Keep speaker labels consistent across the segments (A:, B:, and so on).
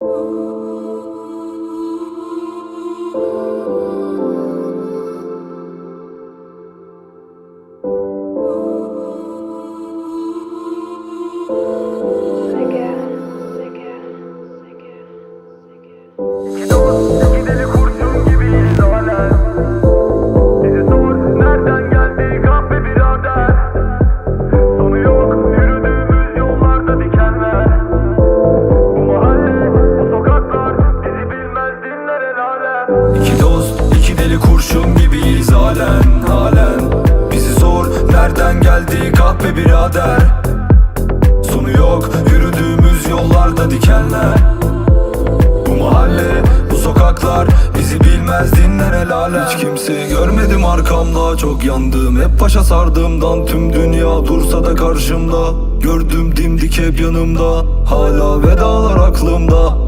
A: İki deli kurşun gibiyiz halen, halen. Bizi sor, nereden geldi kahpe birader? Sonu yok, yürüdüğümüz yollarda dikenler. Bu mahalle, bu sokaklar bizi bilmez dinler el alem. Hiç kimseyi görmedim arkamda çok yandım. Hep başa sardığımdan tüm dünya dursa da karşımda. Gördüm dimdik hep yanımda Hala vedalar aklımda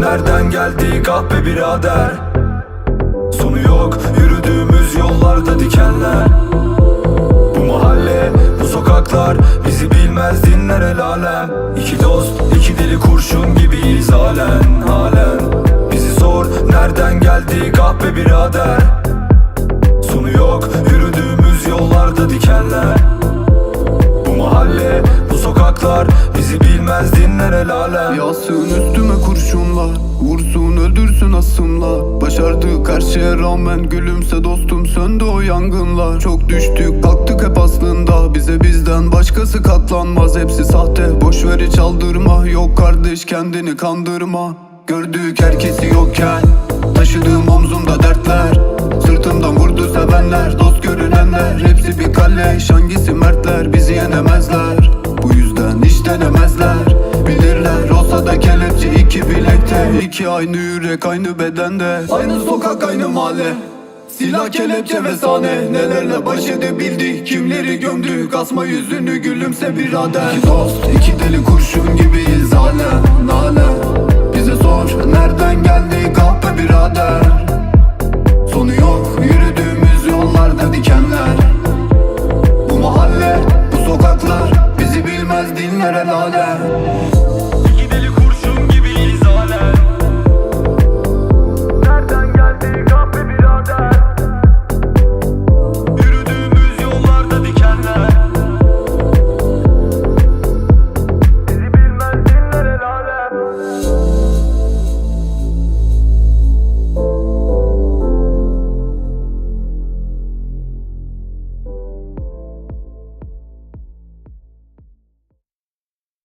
A: nereden geldi kahpe birader? Sonu yok yürüdüğümüz yollarda dikenler. Bu mahalle bu sokaklar bizi bilmez dinler el alem. İki dost iki deli kurşun gibiyiz halen halen. Bizi sor nereden geldi kahpe birader? Sonu yok yürüdüğümüz yollarda dikenler. Bu mahalle bu sokaklar bizi bilmez dinler el alem.
B: Yasın üstüme kurşunlar Vursun öldürsün asımla Başardık her şeye rağmen Gülümse dostum söndü o yangınlar Çok düştük kalktık hep aslında. Bize bizden başkası katlanmaz. Hepsi sahte boşver hiç aldırma Yok kardeş kendini kandırma. Gördük herkesi yokken. Taşıdığım omzumda dertler. Sırtımdan vurdu sevenler Dost görünenler. Hepsi bir kale Hangisi mertler? Bizi iki bilekte iki aynı yürek aynı bedende. Aynı sokak aynı mahalle. Silah kelepçe ve sahne. Nelerle baş edebildi Kimleri gömdü Kasma yüzünü gülümse birader İki dost iki deli kurşun gibiyiz. Hala Nale Bize sor nereden geldi kahpe birader? Sonu yok yürüdüğümüz yollarda dikenler. Bu mahalle bu sokaklar Bizi bilmez dinlere lale
A: Thank you.